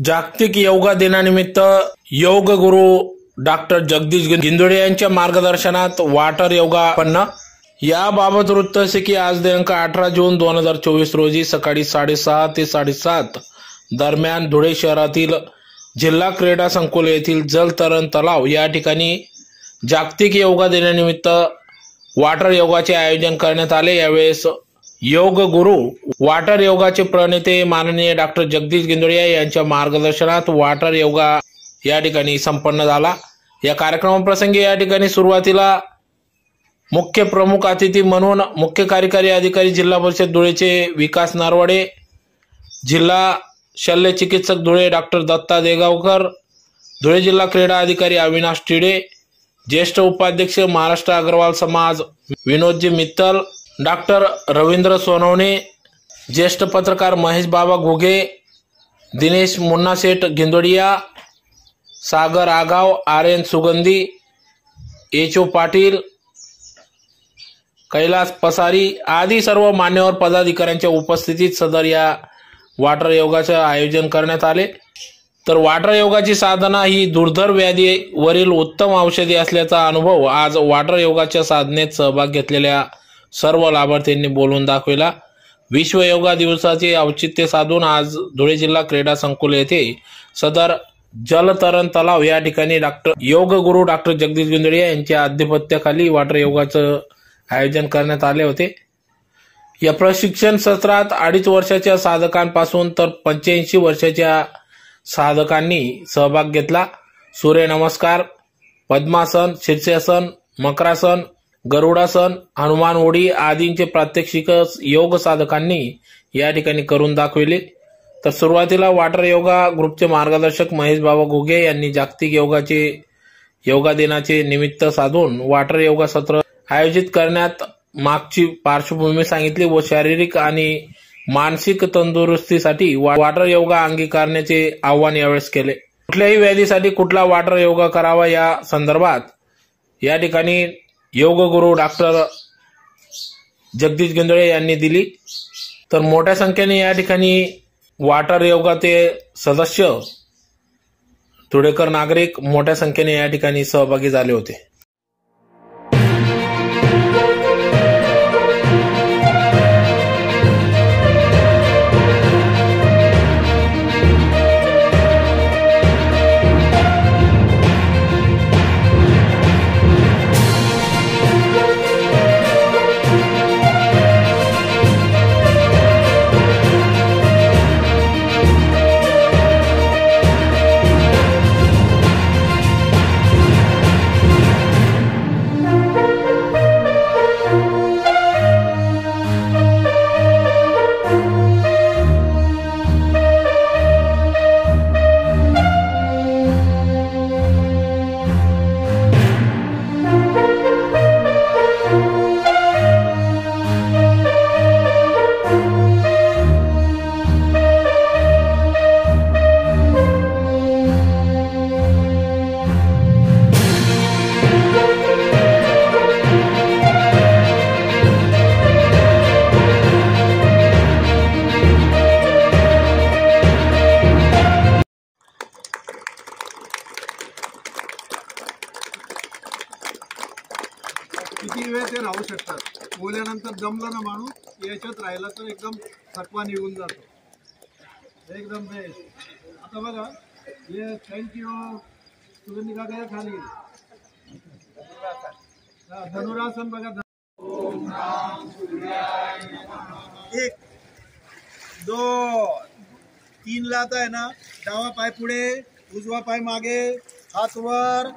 जागतिक योगा दिनानिमित्त योग गुरु डॉक्टर जगदीश गिंदोडे यांच्या मार्गदर्शनात वाटर योगा पन्न याबाबत वृत्त असे की आज दिनांक अठरा जून दोन हजार चोवीस रोजी सकाळी साडेसहा ते साडेसात दरम्यान धुळे शहरातील जिल्हा क्रीडा संकुल येथील जलतरण तलाव या ठिकाणी जागतिक योगा दिनानिमित्त वाटर योगाचे आयोजन करण्यात आले. यावेळेस योग गुरु वाटर योगाचे प्रणेते माननीय डॉक्टर जगदीश गिंदोळिया यांच्या मार्गदर्शनात वाटर योगा या ठिकाणी संपन्न झाला. या कार्यक्रमाप्रसंगी या ठिकाणी सुरुवातीला मुख्य प्रमुख अतिथी म्हणून मुख्य कार्यकारी अधिकारी जिल्हा परिषद धुळेचे विकास नारवाडे जिल्हा शल्य चिकित्सक धुळे डॉक्टर दत्ता देगावकर धुळे जिल्हा क्रीडा अधिकारी अविनाश टिडे ज्येष्ठ उपाध्यक्ष महाराष्ट्र अग्रवाल समाज विनोदजी मित्तल डॉक्टर रवींद्र सोनवणे ज्येष्ठ पत्रकार महेश बाबा Ghuge Dinesh Munnasheth Gindodia Sagar Agav R N Sugandhi H O Patil Kailas Pasari आदी सर्व मान्यवर पदाधिकाऱ्यांच्या उपस्थितीत सदर या वाटर योगाचे आयोजन करण्यात आले. तर वाटर योगाची साधना ही दुर्धर व्याधीवरील उत्तम औषधी असल्याचा अनुभव आज वाटर योगाच्या साधनेत सहभाग घेतलेल्या सर्व लाभार्थ्यांनी बोलून दाखविला. विश्व योगा दिवसाचे औचित्य साधून आज धुळे जिल्हा क्रीडा संकुल येथे सदर जलतरण तलाव या ठिकाणी डॉक्टर योग गुरु डॉक्टर जगदीश गुंदळे यांच्या आधिपत्याखाली वॉटर योगाचं आयोजन करण्यात आले होते. या प्रशिक्षण सत्रात अडीच वर्षाच्या साधकांपासून तर पंच्याऐंशी वर्षाच्या साधकांनी सहभाग घेतला. सूर्यनमस्कार पद्मासन शीर्षासन मकरासन गरुडासन हनुमान ओढी आदींचे प्रात्यक्षिक योग साधकांनी या ठिकाणी करून दाखविले. तर सुरुवातीला वाटर योगा ग्रुपचे मार्गदर्शक महेश बाबा घुगे यांनी जागतिक योगाचे योगा दिनाचे निमित्त साधून वाटर योगा सत्र आयोजित करण्यात मागची पार्श्वभूमी सांगितली व शारीरिक आणि मानसिक तंदुरुस्तीसाठी वाटर योगा अंगीकारण्याचे आव्हान यावेळेस केले. कुठल्याही व्याधीसाठी कुठला वाटर योगा करावा या संदर्भात या ठिकाणी योग गुरु डॉक्टर जगदीश गेंदळे यांनी दिली. तर मोठ्या संख्येने या ठिकाणी वाटर योगाचे सदस्य धुळेकर नागरिक मोठ्या संख्येने या ठिकाणी सहभागी झाले होते. जमलं ना माणूस याच्यात राहिला तर एकदम थकवा निघून जातो. एकदम बेस्ट आता बघा हे थँक्यू निघा काका खाली. धनुरासन बघा एक दोन तीन लात आहे ना. डावा पाय पुढे उजवा पाय मागे हात वर.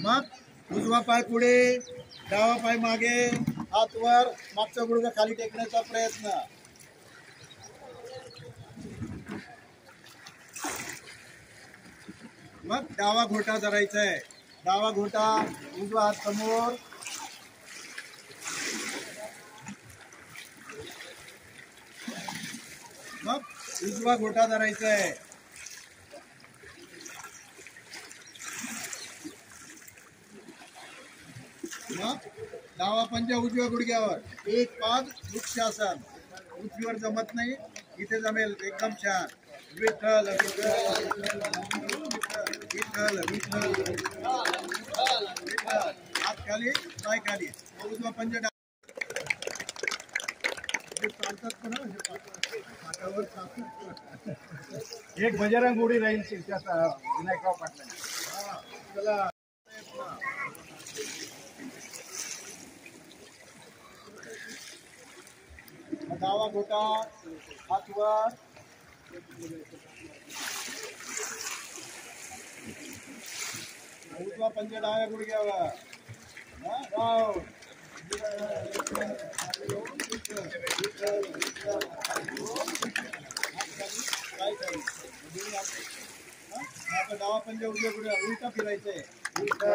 मग उजवा पाय पुढे डावा पाय मागे हात वर मागचा गुडघा खाली टेकण्याचा प्रयत्न. मग डावा घोटा धरायचा आहे. डावा घोटा उजवा हात समोर. मग उजवा घोटा धरायचा आहे. मग डावा पंजा उजव्या गुडघ्यावर. एक पाद वृक्षासन उजवीवर जमत नाही. इथे जमेल एकदम छान. विठ्ठल विठ्ठल विठ्ठल हात खाली पाय खाली. उजवा पंजा. एक बजरंग उडी राहील विनायकराव पाटला डावा घोटा हात वर उजवा पंजा डाव्या गुडघ्यावर हा, राव. काय खाली? हा? आता डावा पंजा उजव्या गुडघ्यावर उलटा फिरायचंय उलटा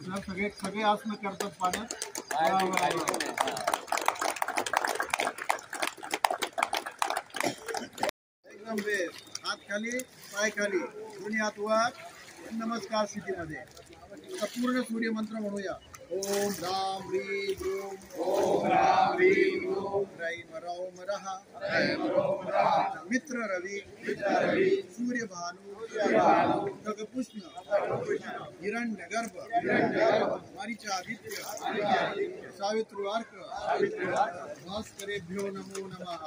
जर सगळे सगळे आसनं करतात पाण्यात वा, वा, वा. एकदम बेस्ट हात खाली पाय खाली दोन्ही हात वर नमस्कार स्थितीमध्ये आता पूर्ण सूर्य मंत्र म्हणूया. ओम राम ह्रीं ह्रूम ओम राम ह्रीं ह्रूम रैम रौम रहा. मित्र रवी मित्र रवी. सूर्य भानु खगपुष्ण हिरण्य गर्भ मारीचादित्य सावित्रुवार्क भास्करेभ्यो नमो नमः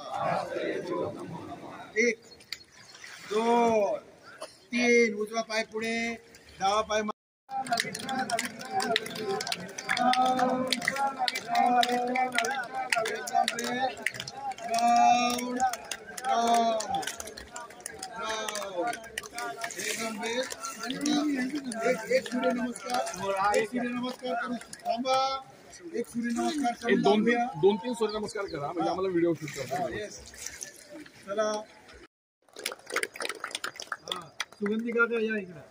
एक दोन तीन, उजवा पाय पुढे, डावा पाय बेस्ट. एक नमस्कार नमस्कार एक सूर्य नमस्कार करून दोन तीन. दोन तीन सूर्य नमस्कार करा म्हणजे आम्हाला व्हिडिओ शूट yes. चला हा सुगंधी काका या इकडे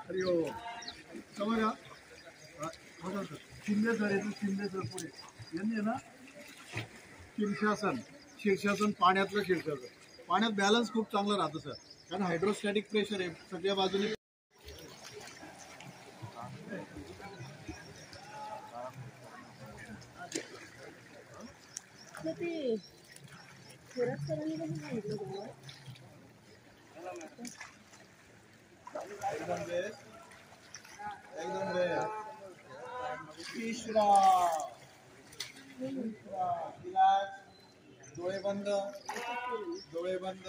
हरि ओम समजा हा, बघा सर शिंदे यांनी ना शीर्षासन शीर्षासन पाण्यातलं शीर्षासन. पाण्यात बॅलन्स खूप चांगलं राहतं सर कारण हायड्रोस्टॅटिक प्रेशर आहे सगळ्या बाजूने. एकदम बेस्ट एकदम बेस्ट तिसरा तिसरा रिलॅक्स डोळे बंद डोळे बंद।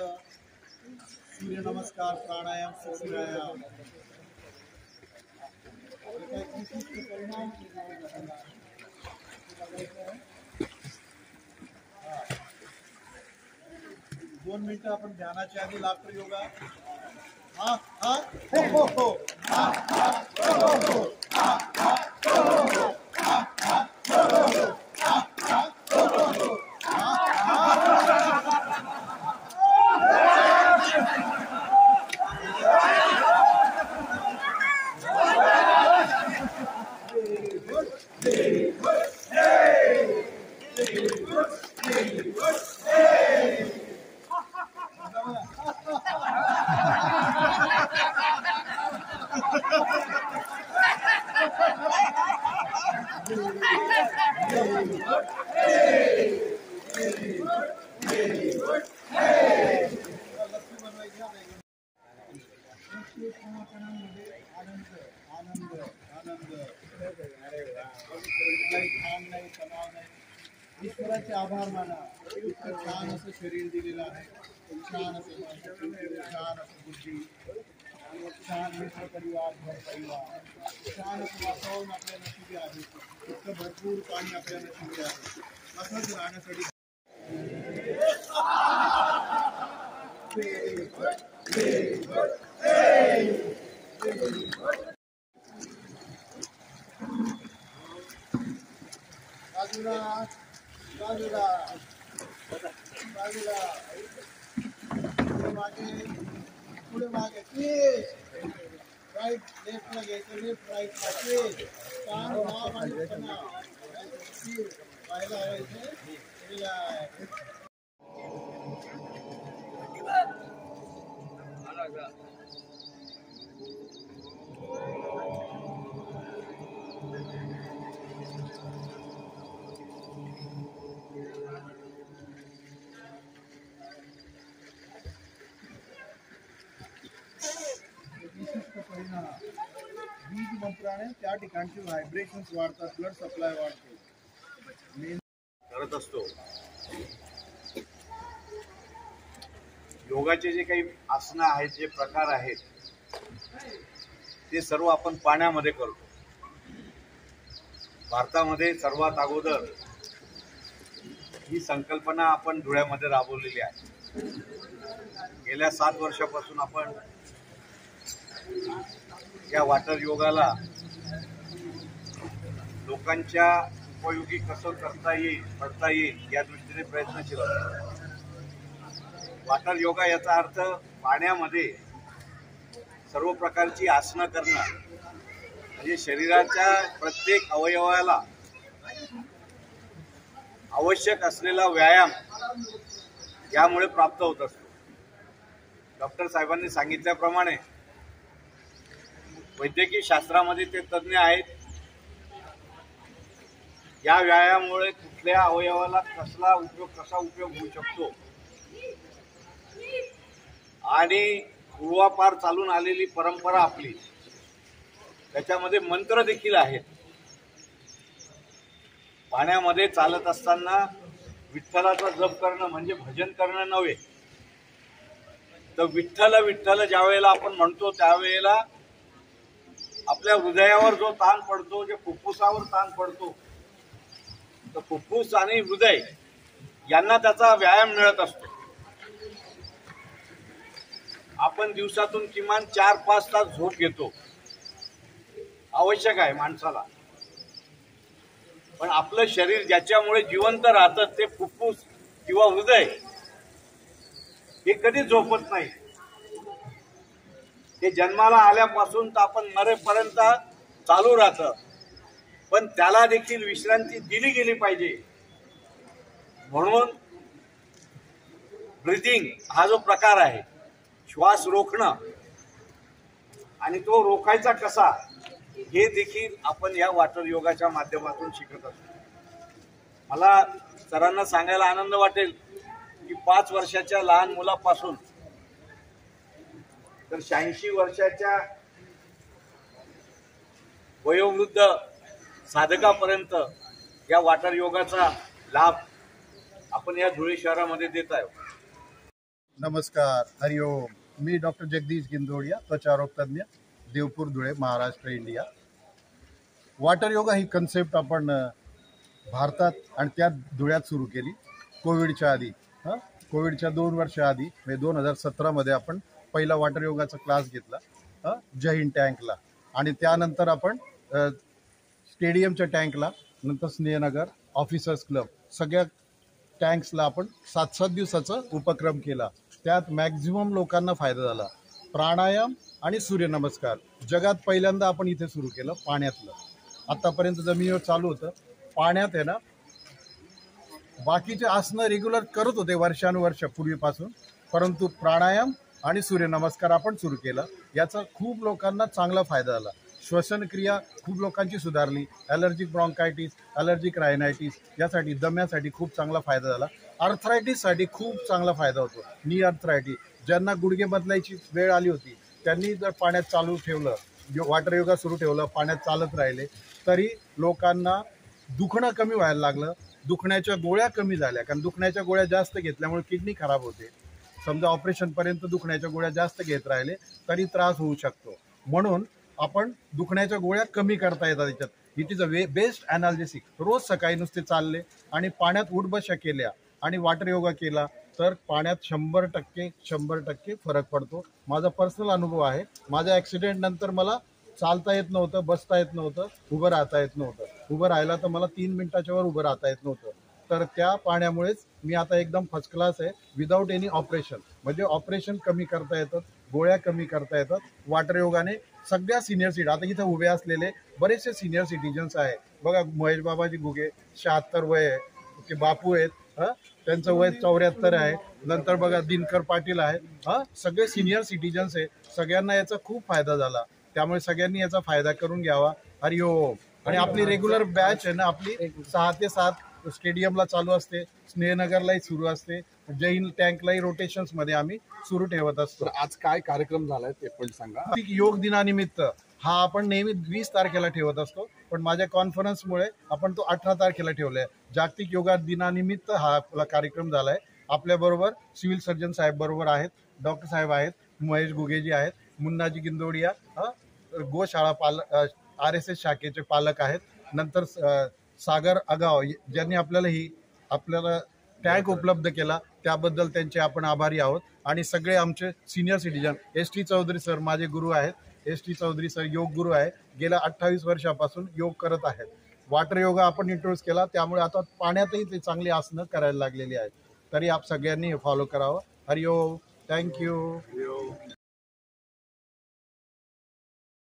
सूर्य नमस्कार प्राणायाम सूर्यायाम। हे काय विशिष्ट परिणाम दोन मिनिटं आपण ध्यानाच्या आधी लाफ्टर योगा। हा हा हो हो हो। लक्ष्मी बनवायची आहे ना. लक्ष्मी समापनामध्ये आनंद आनंद आनंद ईश्वराचे आभार माना. इतकं छान असं शरीर दिलेलं आहे. छान असं छान असं बुद्धी. छान मित्र परिवार घर परिवार. छान असं वातावरण आपल्या नशिबी आहे. इतकं भरपूर पाणी आपल्या नशिबी आहे. असंच राहण्यासाठी पुढे मागे प्लीज़ राईट लेफ्टला घ्यायचं लेफ़्ट राईट पाचवे कान नाव आणि कणा पाहायला हवायचे त्या ठिकाणचे व्हायब्रेशन्स वाढतात ब्लड सप्लाय वाढतो. मेन करत असतो. योगाचे जे काही आसनं आहेत जे प्रकार आहेत ते सर्व आपण पाण्यामध्ये करतो. भारतामध्ये सर्वात अगोदर ही संकल्पना आपण धुळ्यामध्ये राबवलेली आहे. गेल्या सात वर्षापासून आपण या वाटर योगाला लोकांच्या उपयोगी कसं करता येईल करता येईल या दृष्टीने प्रयत्नशील वाटर योगा याचा अर्थ पाण्यामध्ये सर्व प्रकारची आसनं करणं. म्हणजे शरीराच्या प्रत्येक अवयवाला आवश्यक असलेला व्यायाम यामुळे प्राप्त होत असतो. डॉक्टर साहेबांनी सांगितल्याप्रमाणे वैद्यकीय शास्त्रामध्ये ते तज्ज्ञ आहेत. या व्यायामामुळे कुठल्या अवयवाला कसला उपयोग कसा उपयोग होऊ शकतो? आणि पूर्वापार चालून आलेली परंपरा आपली त्याच्यामध्ये मंत्र देखील आहेत. पाण्यामध्ये चालत असताना विठ्ठलाचा जप करणं म्हणजे भजन करणं नव्हे. तर विठ्ठल विठ्ठल ज्या वेळेला आपण म्हणतो त्यावेळेला आपल्या हृदयावर जो ताण पडतो जे फुफ्फुसावर ताण पडतो तर फुफ्फुस आणि हृदय यांना त्याचा व्यायाम मिळत असतो. आपण दिवसातून किमान चार पाच तास झोप घेतो. आवश्यक आहे माणसाला. पण आपलं शरीर ज्याच्यामुळे जिवंत राहतं ते फुफ्फुस किंवा हृदय हे कधीच झोपत नाही. हे जन्माला आल्यापासून तर आपण मरेपर्यंत चालू राहतं. पण त्याला देखील विश्रांती दिली गेली पाहिजे. म्हणून ब्रिथिंग हा जो प्रकार आहे श्वास रोखणं आणि तो रोखायचा कसा हे देखील आपण या वाटर योगाच्या माध्यमातून शिकत असतो. मला सरांना सांगायला आनंद वाटेल की पाच वर्षाच्या लहान मुलापासून तर शहाऐंशी वर्षाच्या वयोवृद्ध साधकापर्यंत या वाटर योगाचा लाभ आपण या धुळे शहरामध्ये देत आहोत. नमस्कार हरिओम मी doctor Jagdish Gindodia त्वचारोगतज्ञ Deopur Dhule Maharashtra India. Water yoga ही कन्सेप्ट आपण भारतात आणि त्या धुळ्यात सुरू केली. कोविडच्या आधी हां? कोविडच्या दोन वर्षा आधी म्हणजे दोन हजार सतरामध्ये आपण पहिला वॉटर योगाचा क्लास घेतला हां? हिंद टँकला. आणि त्यानंतर आपण स्टेडियमच्या टँकला नंतर स्नेहनगर ऑफिसर्स क्लब सगळ्या टँक्सला आपण सात सात दिवसाचा उपक्रम केला. त्यात मॅक्झिमम लोकांना फायदा झाला. प्राणायाम आणि सूर्यनमस्कार. जगात पहिल्यांदा आपण इथे सुरू केलं पाण्यातलं. आत्तापर्यंत जमिनीवर चालू होतं पाण्यात आहे ना बाकीचे आसनं रेग्युलर करत होते वर्षानुवर्ष पूर्वीपासून. परंतु प्राणायाम आणि सूर्यनमस्कार आपण सुरू केलं. याचा खूप लोकांना चांगला फायदा झाला. श्वसनक्रिया खूप लोकांची सुधारली. ॲलर्जिक ब्रॉन्कायटिस ॲलर्जिक रायनायटिस यासाठी दम्यासाठी खूप चांगला फायदा झाला. आर्थरायटिससाठी खूप चांगला फायदा होतो. नी आर्थरायटिस ज्यांना गुडघे बदलायची वेळ आली होती त्यांनी जर पाण्यात चालू ठेवलं यो- वॉटर योगा सुरू ठेवलं पाण्यात चालत राहिले तरी लोकांना दुखणं कमी व्हायला लागलं. दुखण्याच्या गोळ्या कमी झाल्या. कारण दुखण्याच्या गोळ्या जास्त घेतल्यामुळे किडनी खराब होते. समजा ऑपरेशनपर्यंत दुखण्याच्या गोळ्या जास्त घेत राहिले तरी त्रास होऊ शकतो. म्हणून आपण दुखण्याच्या गोळ्या कमी करता येतात त्याच्यात it is a way best analgesic रोज सकाळी नुसते चालले आणि पाण्यात उठबशा केल्या आणि वॉटर योगा केला तर पाण्यात शंभर टक्के शंभर टक्के फरक पडतो. माझा पर्सनल अनुभव आहे. माझ्या ॲक्सिडेंट नंतर मला चालता येत नव्हतं बसता येत नव्हतं उभं राहता येत नव्हतं. उभं राहायला तर मला तीन मिनिटाच्या वर उभं राहता येत नव्हतं. तर त्या पाण्यामुळेच मी आता एकदम फर्स्ट क्लास आहे विदाऊट एनी ऑपरेशन म्हणजे ऑपरेशन कमी करता येतं गोळ्या कमी करता येतात वॉटर योगाने सगळ्या सिनियर सिटी आता इथं उभे असलेले बरेचसे सिनियर सिटीजन्स आहे बघा महेश बाबाजी घुगे शहात्तर वय आहे. ते बापू आहेत हं? त्यांचं वय चौऱ्याहत्तर आहे. नंतर बघा दिनकर पाटील आहे हा? सगळे सिनियर सिटीजन्स आहे सगळ्यांना याचा खूप फायदा झाला. त्यामुळे सगळ्यांनी याचा फायदा करून घ्यावा. हरिओम. आणि आपली रेग्युलर बॅच आहे ना आपली सहा ते सात स्टेडियमला चालू असते स्नेहनगरलाही सुरू असते जैन टँकलाही रोटेशन्समध्ये आम्ही सुरू ठेवत असतो. आज काय कार्यक्रम झालाय ते पण सांगा. योग दिनानिमित्त हा आपण नेहमी वीस तारखेला ठेवत असतो पण माझ्या कॉन्फरन्समुळे आपण तो अठरा तारखेला ठेवलाय. जागतिक योगा दिनानिमित्त हा आपला कार्यक्रम झालाय. आपल्या बरोबर सिव्हिल सर्जन साहेब बरोबर आहेत डॉक्टर साहेब आहेत महेश गुगेजी आहेत मुन्नाजी गिंदोडिया गोशाळा पालक आर एस एस शाखेचे पालक आहेत नंतर सागर अगाव ज्यांनी आपल्याला ही आपल्याला टँक उपलब्ध केला त्याबद्दल त्यांचे आपण आभारी आहोत. आणि सगळे आमचे senior citizen S T Chaudhari sir माझे गुरु आहेत. S T Chaudhari sir yoga guru आहे. गेल्या अठ्ठावीस वर्षापासून योग करत आहेत. वॉटर योगा आपण इंट्रोड्यूस केला त्यामुळे आता पाण्यातही ते चांगली आसनं करायला लागलेली आहेत. तरी आप सगळ्यांनी फॉलो करावं. हरिओम. थँक्यू